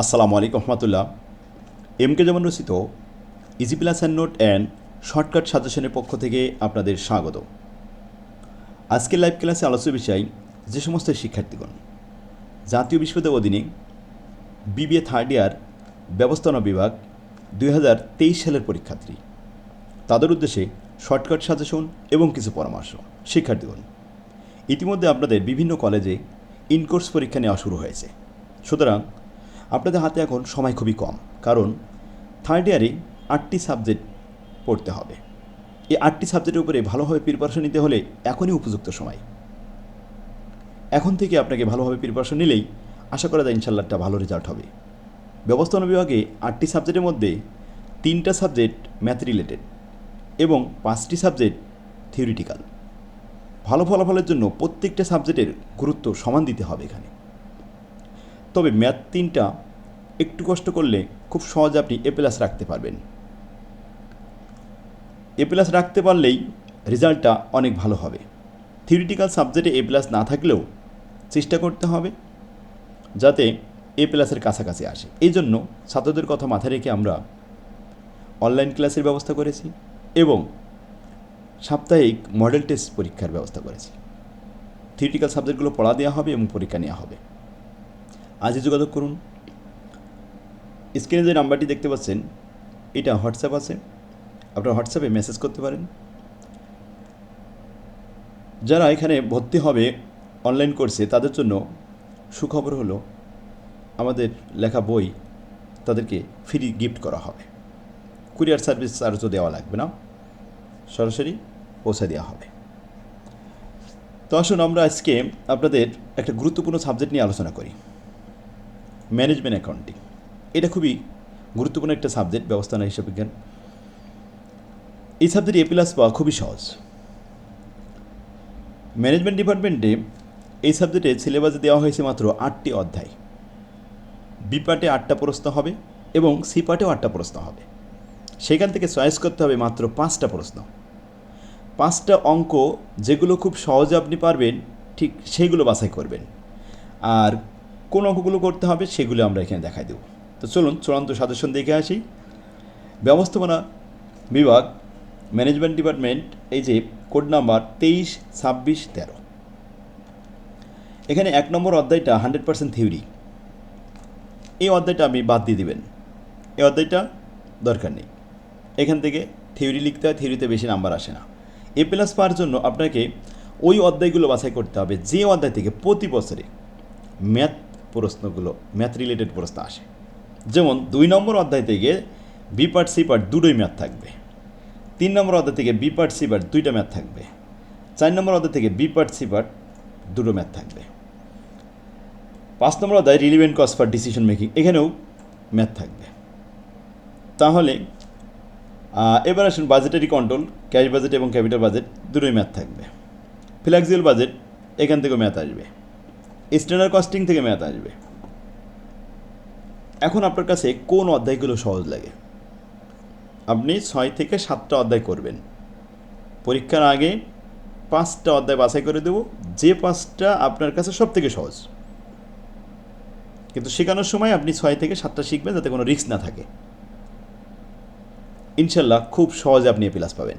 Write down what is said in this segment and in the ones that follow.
আসসালামু আলাইকুম রহমতুল্লাহ। M K যেমন রচিত easy plus and note and shortcut সাজেশনের পক্ষ থেকে আপনাদের স্বাগত। আজকের লাইভ ক্লাসে আলোচ্য বিষয়, যে সমস্ত শিক্ষার্থীগণ জাতীয় বিশ্ববিদ্যালয় অধীনে বিবিএ থার্ড ইয়ার ব্যবস্থাপনা বিভাগ দুই হাজার তেইশ সালের পরীক্ষার্থী, তাদের উদ্দেশ্যে শর্টকাট সাজেশন এবং কিছু পরামর্শ। শিক্ষার্থীগণ, ইতিমধ্যে আপনাদের বিভিন্ন কলেজে ইনকোর্স পরীক্ষা নেওয়া শুরু হয়েছে। সুতরাং আপনাদের হাতে এখন সময় খুবই কম, কারণ থার্ড ইয়ারে আটটি সাবজেক্ট পড়তে হবে। এই আটটি সাবজেক্টের উপরে ভালোভাবে প্রিপারেশন নিতে হলে এখনই উপযুক্ত সময়। এখন থেকে আপনাকে ভালোভাবে প্রিপারেশন নিলেই আশা করা যায় ইনশাল্লাহ একটা ভালো রেজাল্ট হবে। ব্যবস্থাপনা বিভাগে আটটি সাবজেক্টের মধ্যে তিনটা সাবজেক্ট ম্যাথ রিলেটেড এবং পাঁচটি সাবজেক্ট থিওরিটিক্যাল ভালো ফলাফলের জন্য প্রত্যেকটা সাবজেক্টের গুরুত্ব সমান দিতে হবে এখানে। তবে ম্যাথ তিনটা একটু কষ্ট করলে খুব সহজে আপনি এ প্লাস রাখতে পারবেন। এ প্লাস রাখতে পারলেই রেজাল্টটা অনেক ভালো হবে। থিওরিটিক্যাল সাবজেক্টে এ প্লাস না থাকলেও চেষ্টা করতে হবে যাতে এ প্লাসের কাছাকাছি আসে। এই জন্য ছাত্রদের কথা মাথায় রেখে আমরা অনলাইন ক্লাসের ব্যবস্থা করেছি এবং সাপ্তাহিক মডেল টেস্ট পরীক্ষার ব্যবস্থা করেছি। থিওরিটিক্যাল সাবজেক্টগুলো পড়া দেওয়া হবে এবং পরীক্ষা নেওয়া হবে। আজই যোগাযোগ করুন। স্ক্রিনে যে নাম্বারটি দেখতে পাচ্ছেন, এটা হোয়াটসঅ্যাপ আছে। আপনারা হোয়াটসঅ্যাপে মেসেজ করতে পারেন। যারা এখানে ভর্তি হবে অনলাইন কোর্সে, তাদের জন্য সুখবর হলো, আমাদের লেখা বই তাদেরকে ফ্রি গিফট করা হবে। কুরিয়ার সার্ভিস চার্জও দেওয়া লাগবে না। সরাসরি পৌঁছে দেওয়া হবে। তো আসুন আমরা আজকে আপনাদের একটা গুরুত্বপূর্ণ সাবজেক্ট নিয়ে আলোচনা করি। ম্যানেজমেন্ট অ্যাকাউন্টিং এটা খুবই গুরুত্বপূর্ণ একটা সাবজেক্ট ব্যবস্থাপনা হিসাব বিজ্ঞান এই সাবজেক্ট এ প্লাস পাওয়া খুবই সহজ। ম্যানেজমেন্ট ডিপার্টমেন্টে এই সাবজেক্টে সিলেবাসে দেওয়া হয়েছে মাত্র আটটি অধ্যায়। বি পার্টে আটটা প্রশ্ন হবে এবং সি পার্টেও আটটা প্রশ্ন হবে। সেখান থেকে চয়েস করতে হবে মাত্র পাঁচটা প্রশ্ন। পাঁচটা অঙ্ক যেগুলো খুব সহজে আপনি পারবেন, ঠিক সেইগুলো বাছাই করবেন। আর কোন অঙ্কগুলো করতে হবে সেগুলো আমরা এখানে দেখাই দেব। তো চলুন চূড়ান্ত সাজেশন দেখে আসি। ব্যবস্থাপনা বিভাগ, ম্যানেজমেন্ট ডিপার্টমেন্ট, এই যে কোড নাম্বার তেইশ, ছাব্বিশ, তেরো। এখানে এক নম্বর অধ্যায়টা হান্ড্রেড পার্সেন্ট থিওরি। এই অধ্যায়টা আপনি বাদ দিয়ে দিবেন। এই অধ্যায়টা দরকার নেই। এখান থেকে থিওরি লিখতে হয়, থিওরিতে বেশি নাম্বার আসে না। এ প্লাস পাওয়ার জন্য আপনাকে ওই অধ্যায়গুলো বাছাই করতে হবে যে অধ্যায় থেকে প্রতি বছরে ম্যাথ প্রশ্নগুলো ম্যাথ রিলেটেড প্রশ্ন আসে। যেমন, দুই নম্বর অধ্যায় থেকে বি পার্ট সি পার্ট দুটোই ম্যাথ থাকবে। তিন নম্বর অধ্যায় থেকে বি পার্ট সি পার্ট দুইটা ম্যাথ থাকবে। চার নম্বর অধ্যায় থেকে বি পার্ট সি পার্ট দুটো ম্যাথ থাকবে। পাঁচ নম্বর অধ্যায় relevant cost for decision making এখানেও ম্যাথ থাকবে। তাহলে এবার আসুন বাজেটারি কন্ট্রোল ক্যাশ বাজেট এবং ক্যাপিটাল বাজেট দুটোই ম্যাথ থাকবে। ফ্লেক্সিবল বাজেট এখান থেকেও ম্যাথ আসবে। স্ট্যান্ডার্ড কস্টিং থেকে ম্যাথ আসবে। এখন আপনার কাছে কোন অধ্যায়গুলো সহজ লাগে? আপনি ছয় থেকে সাতটা অধ্যায় করবেন। পরীক্ষার আগে পাঁচটা অধ্যায় বাছাই করে দেব। যে পাঁচটা আপনার কাছে সব থেকে সহজ। কিন্তু শেখানোর সময় আপনি ছয় থেকে সাতটা শিখবেন যাতে কোনো রিস্ক না থাকে। ইনশাল্লাহ খুব সহজে আপনি এ প্লাস পাবেন।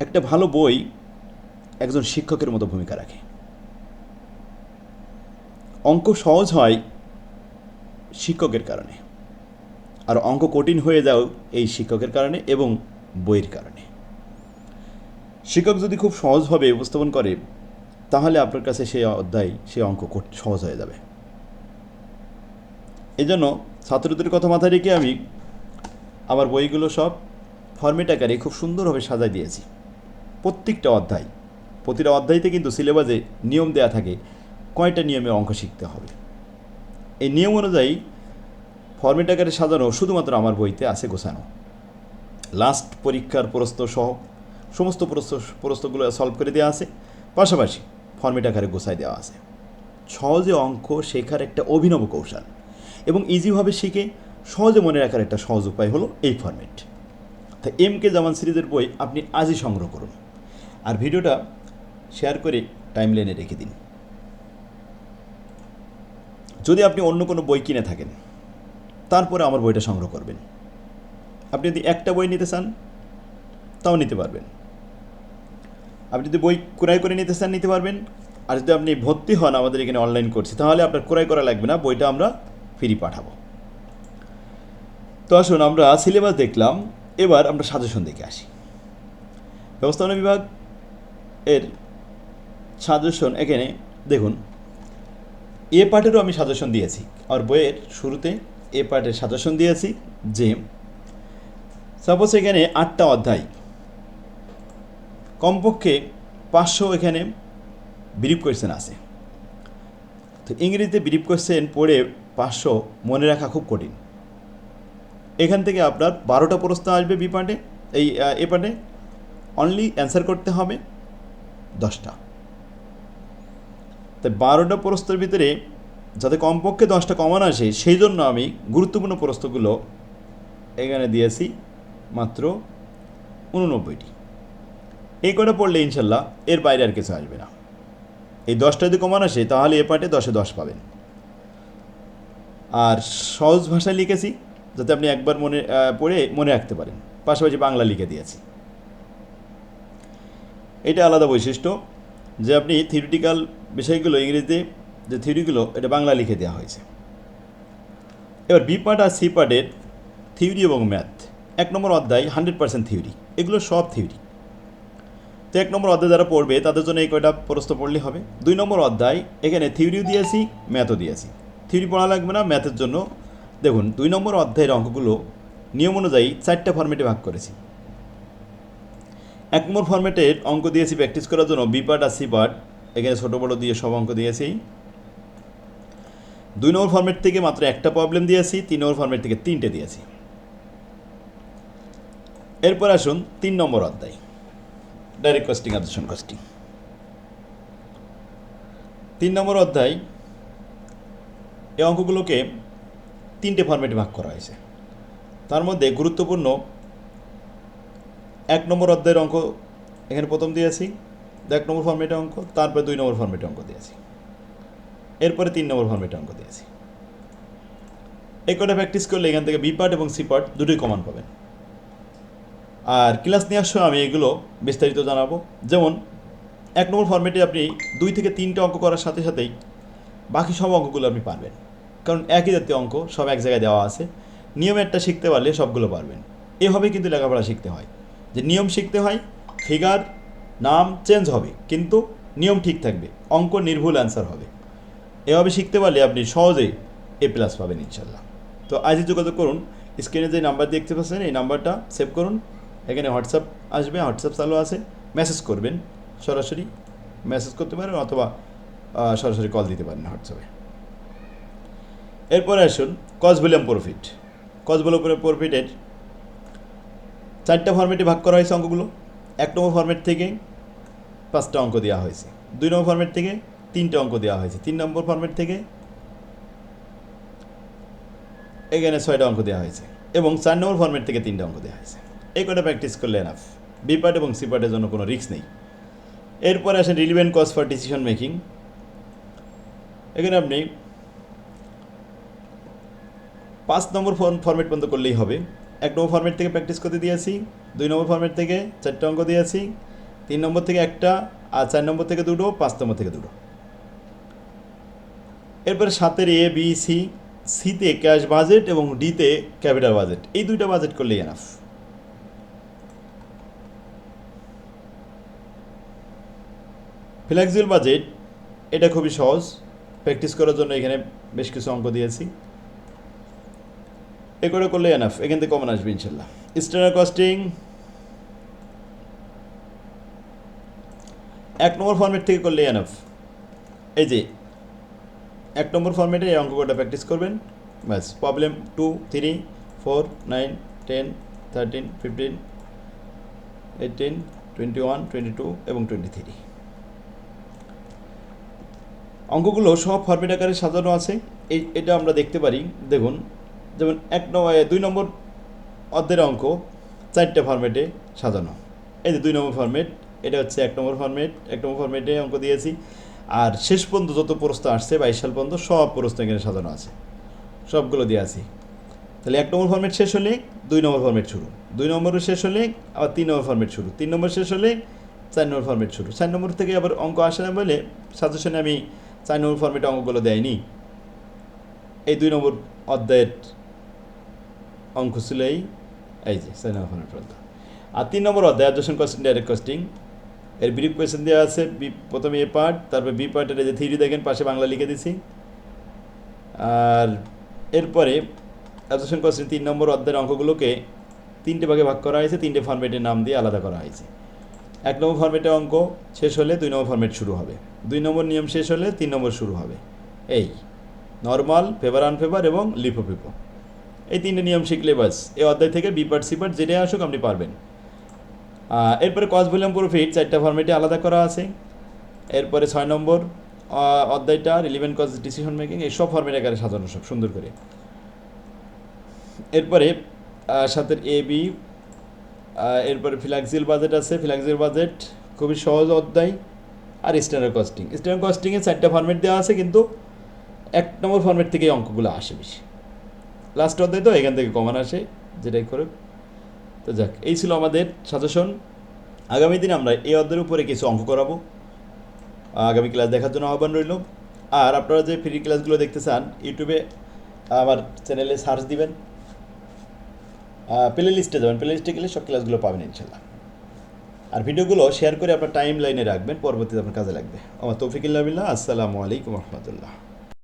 একটা ভালো বই একজন শিক্ষকের মতো ভূমিকা রাখে। অঙ্ক সহজ হয় শিক্ষকের কারণে। আর অঙ্ক কঠিন হয়ে যাও এই শিক্ষকের কারণে এবং বইয়ের কারণে। শিক্ষক যদি খুব সহজভাবে উপস্থাপন করে, তাহলে আপনার কাছে সেই অধ্যায়, সেই অঙ্ক সহজ হয়ে যাবে। এই জন্য ছাত্রদের কথা মাথায় রেখে আমি আমার বইগুলো সব ফর্মেট আকারে খুব সুন্দরভাবে সাজাই দিয়েছি। প্রত্যেকটা অধ্যায়, প্রতিটা অধ্যায়তে কিন্তু সিলেবাসে নিয়ম দেয়া থাকে কয়টা নিয়মে অঙ্ক শিখতে হবে? এই নিয়ম অনুযায়ী ফর্মেট আকারে সাজানো শুধুমাত্র আমার বইতে আছে গোছানো। লাস্ট পরীক্ষার প্রস্ত সহ সমস্ত প্রস্ত প্রস্তগুলো সলভ করে দেওয়া আছে। পাশাপাশি ফর্মেট আকারে গোছায় দেওয়া আছে। সহজে অঙ্ক শেখার একটা অভিনব কৌশল এবং ইজিভাবে শিখে সহজে মনে রাখার একটা সহজ উপায় হলো এই ফর্মেট তা এম কে জামান সিরিজের বই আপনি আজই সংগ্রহ করুন। আর ভিডিওটা শেয়ার করে টাইম টাইমলাইনে রেখে দিন। যদি আপনি অন্য কোনো বই কিনে থাকেন, তারপরে আমার বইটা সংগ্রহ করবেন। আপনি যদি একটা বই নিতে চান, তাও নিতে পারবেন। আপনি যদি বই ক্রয় করে নিতে চান, নিতে পারবেন। আর যদি আপনি ভর্তি হন আমাদের এখানে অনলাইন করছি তাহলে আপনার ক্রয় করা লাগবে না, বইটা আমরা ফ্রি পাঠাবো। তো আসুন, আমরা সিলেবাস দেখলাম, এবার আমরা সাজেশন দেখে আসি। ব্যবস্থাপনা বিভাগ এর সাজেশন এখানে, দেখুন এ পার্টেরও আমি সাজেশন দিয়েছি। আর বইয়ের শুরুতে এ পার্টের সাজেশন দিয়েছি যে সাপোজ এখানে আটটা অধ্যায়। কমপক্ষে পাঁচশো এখানে বিরিপ কোয়েশ্চেন আছে। তো ইংরেজিতে বিরিপ কোয়েশ্চেন পড়ে পাঁচশো মনে রাখা খুব কঠিন। এখান থেকে আপনার বারোটা প্রশ্ন আসবে বি পার্টে, এই এ পার্টে। অনলি অ্যান্সার করতে হবে দশটা। তাই বারোটা প্রস্তর ভিতরে যাতে কমপক্ষে দশটা কমন আসে সেই জন্য আমি গুরুত্বপূর্ণ প্রস্তগুলো এখানে দিয়েছি মাত্র উননব্বইটি। এই করে পড়লে ইনশাল্লাহ এর বাইরে আর কিছু আসবে না। এই দশটা যদি কমন আসে, তাহলে এ পার্টে দশে দশ পাবেন। আর সহজ ভাষায় লিখেছি, যাতে আপনি একবার মনে পড়ে মনে রাখতে পারেন। পাশাপাশি বাংলা লিখে দিয়েছি। এটা আলাদা বৈশিষ্ট্য। যে আপনি থিওরিটিক্যাল বিষয়গুলো ইংরেজিতে, যে থিওরিগুলো এটা বাংলা লিখে দেওয়া হয়েছে। এবার বি পার্ট আর সি পার্টের থিওরি এবং ম্যাথ এক নম্বর অধ্যায় হান্ড্রেড পার্সেন্ট থিওরি এগুলো সব থিওরি তো এক নম্বর অধ্যায় যারা পড়বে, তাদের জন্য এই কয়টা প্রশ্ন পড়লে হবে। দুই নম্বর অধ্যায়, এখানে থিওরিও দিয়েছি ম্যাথও দিয়েছি। থিওরি পড়া লাগবে না ম্যাথের জন্য দেখুন, দুই নম্বর অধ্যায়ের অঙ্কগুলো নিয়ম অনুযায়ী চারটা ফর্মেটে ভাগ করেছি। এক নম্বর ফর্মেটের অঙ্ক দিয়েছি প্র্যাকটিস করার জন্য বি পার্ট আর সি পার্ট এখানে ছোটো বড়ো দিয়ে সব অঙ্ক দিয়েছি। দুই নম্বর ফর্মেট থেকে মাত্র একটা প্রবলেম দিয়েছি, তিন নম্বর ফর্মেট থেকে তিনটে দিয়েছি। এরপর আসুন তিন নম্বর অধ্যায় ডাইরেক্ট কস্টিং আদর্শন কস্টিং তিন নম্বর অধ্যায়, এই অঙ্কগুলোকে তিনটে ফর্মেটে ভাগ করা হয়েছে। তার মধ্যে গুরুত্বপূর্ণ এক নম্বর অধ্যায়ের অঙ্ক এখানে প্রথম দিয়েছি, এক নম্বর ফর্মেটে অঙ্ক, তারপরে দুই নম্বর ফর্মেটে অঙ্ক দিয়েছি। এরপরে তিন নম্বর ফর্মেটে অঙ্ক দিয়েছি। এই কটা প্র্যাকটিস করলে এখান থেকে বি পার্ট এবং সি পার্ট দুটোই কমান পাবেন। আর ক্লাস নেওয়ার সময় আমি এগুলো বিস্তারিত জানাব। যেমন, এক নম্বর ফর্মেটে আপনি দুই থেকে তিনটে অঙ্ক করার সাথে সাথেই বাকি সব অঙ্কগুলো আপনি পারবেন। কারণ একই জাতীয় অঙ্ক সব এক জায়গায় দেওয়া আছে। নিয়ম একটা শিখতে পারলে সবগুলো পারবেন। এভাবে কিন্তু লেখাপড়া শিখতে হয়। যে নিয়ম শিখতে হয় ফিগার নাম চেঞ্জ হবে, কিন্তু নিয়ম ঠিক থাকবে, অঙ্ক নির্ভুল অ্যান্সার হবে। এভাবে শিখতে পারলে আপনি সহজেই এ প্লাস পাবেন ইনশাল্লাহ তো আজই যোগাযোগ করুন স্ক্রিনে যে নাম্বার দেখতে পাচ্ছেন, এই নাম্বারটা সেভ করুন। এখানে হোয়াটসঅ্যাপ আসবে হোয়াটসঅ্যাপ চালু আছে মেসেজ করবেন, সরাসরি মেসেজ করতে পারেন অথবা সরাসরি কল দিতে পারেন হোয়াটসঅ্যাপে এরপরে আসুন cost volume profit cost volume প্রফিটের চারটা ফর্মেটে ভাগ করা হয়েছে অঙ্কগুলো। এক নম্বর ফর্মেট থেকে পাঁচটা অঙ্ক দেওয়া হয়েছে। দুই নম্বর ফর্মেট থেকে তিনটে অঙ্ক দেওয়া হয়েছে। তিন নম্বর ফর্মেট থেকে এখানে ছয়টা অঙ্ক দেওয়া হয়েছে এবং চার নম্বর ফর্মেট থেকে তিনটে অঙ্ক দেওয়া হয়েছে। এই কটা প্র্যাকটিস করলে এনাফ বি পার্ট এবং সি পার্টের জন্য কোনো রিস্ক নেই। এরপরে আসেন relevant cost for decision making এখানে আপনি পাঁচ নম্বর ফর্মেট পর্যন্ত করলেই হবে। এক নম্বর ফর্মেট থেকে প্র্যাকটিস করতে দিয়েছি, দুই নম্বর ফর্মেট থেকে চারটে অঙ্ক দিয়েছি, তিন নম্বর থেকে একটা আর চার নম্বর থেকে দুটো, পাঁচ নম্বর থেকে দুটো। এরপরে সাতের এ বি সি সিতে ক্যাশ বাজেট এবং ডিতে ক্যাপিটাল বাজেট এই দুইটা বাজেট করলেই এনাফ ফ্লেক্সিবল বাজেট এটা খুবই সহজ। প্র্যাকটিস করার জন্য এখানে বেশ কিছু অঙ্ক দিয়েছি। এ করে করলে এনাফ এখান থেকে কমন আসবে ইনশাল্লাহ স্ট্যান্ডার্ড কস্টিং এক নম্বর ফর্মেট থেকে করলে এনাফ এই যে, এক নম্বর ফর্মেটে এই অঙ্কটা প্র্যাকটিস করবেন। ব্যাস problem two three four nine ten thirteen fifteen eighteen twenty one twenty two এবং টোয়েন্টি থ্রি অঙ্কগুলো সব ফর্মেট আকারে সাজানো আছে। এটা আমরা দেখতে পারি। দেখুন যেমন এক নম্বর দুই নম্বর অর্ধের অঙ্ক, চারটে ফর্মেটে সাজানো। এই যে দুই নম্বর ফর্মেট এটা হচ্ছে এক নম্বর ফর্মেট এক নম্বর ফর্মেটে অঙ্ক দিয়েছি। আর শেষ পর্যন্ত যত প্রশ্ন আসছে, বাইশ সাল পর্যন্ত সব প্রশ্ন এখানে সাজানো আছে। সবগুলো দিয়ে আছি। তাহলে এক নম্বর ফর্মেট শেষ হলে দুই নম্বর ফর্মেট শুরু। দুই নম্বরের শেষ হলে আবার তিন নম্বর ফর্মেট শুরু। তিন নম্বর শেষ হলে চার নম্বর ফর্মেট শুরু। চার নম্বর থেকে আবার অঙ্ক আসে না বলে সাজেশনে আমি চার নম্বর ফর্মেটে অঙ্কগুলো দেয়নি। এই দুই নম্বর অধ্যায়ের অঙ্ক এই যে নম্বর ফর্মেট পর্যন্ত আর তিন নম্বর অধ্যায় অ্যাডজেশন কস্টিং ডাইরেক্ট কস্টিং এর ব্রিফ কোয়েশ্চেন দেওয়া আছে, বি প্রথমে এ পার্ট তারপর বি পার্টের যে থ্রি দেখেন, পাশে বাংলা লিখে দিছি। আর এরপরে অ্যাবজেশন কোশ্চেন তিন নম্বর অধ্যায়ের অঙ্কগুলোকে তিনটে ভাগে ভাগ করা হয়েছে, তিনটে ফর্মেটের নাম দিয়ে আলাদা করা হয়েছে। এক নম্বর ফর্মেটের অঙ্ক শেষ হলে দুই নম্বর ফর্মেট শুরু হবে। দুই নম্বর নিয়ম শেষ হলে তিন নম্বর শুরু হবে। এই নর্মাল ফেভার আনফেভার এবং লিপো পিপো এই তিনটে নিয়ম শিখলে বাস এই অধ্যায় থেকে বি পার্ট সি পার্ট যেটাই আসুক আপনি পারবেন। এরপরে কস ভলিউম প্রফিট চারটা ফর্মেটে আলাদা করা আছে। এরপরে ছয় নম্বর অধ্যায়টা রিলিভেন্ট কজ ডিসিশন মেকিং এই সব ফর্মেট আকারে সাজানো, সব সুন্দর করে। এরপরে সাথের এ বি এরপরে ফিলাক্সিল বাজেট আছে। ফিলাক্সিল বাজেট খুবই সহজ অধ্যায়। আর স্ট্যান্ডার্ড কস্টিং স্ট্যান্ডার্ড কস্টিংয়ে চারটা ফর্মেট দেওয়া আছে, কিন্তু এক নম্বর ফর্মেট থেকে অঙ্কগুলো আসে বেশি। লাস্ট অধ্যায় তো, এখান থেকে কমান আসে, যেটাই করুক। তো যাক, এই ছিল আমাদের সাজেশন আগামী দিনে আমরা এই অধ্যায়ের উপরে কিছু অঙ্ক করাবো। আগামী ক্লাস দেখার জন্য আহ্বান রইল। আর আপনারা যে ফ্রি ক্লাসগুলো দেখতে চান ইউটিউবে আমার চ্যানেলে সার্চ দিবেন। প্লে লিস্টে যাবেন। প্লে লিস্টে গেলে সব ক্লাসগুলো পাবেন ইনশাল্লাহ। আর ভিডিওগুলো শেয়ার করে আপনার টাইম লাইনে রাখবেন। পরবর্তীতে আপনার কাজে লাগবে। আমার তৌফিকুল্লাহ আসসালামু আলাইকুম রহমতুল্লাহ।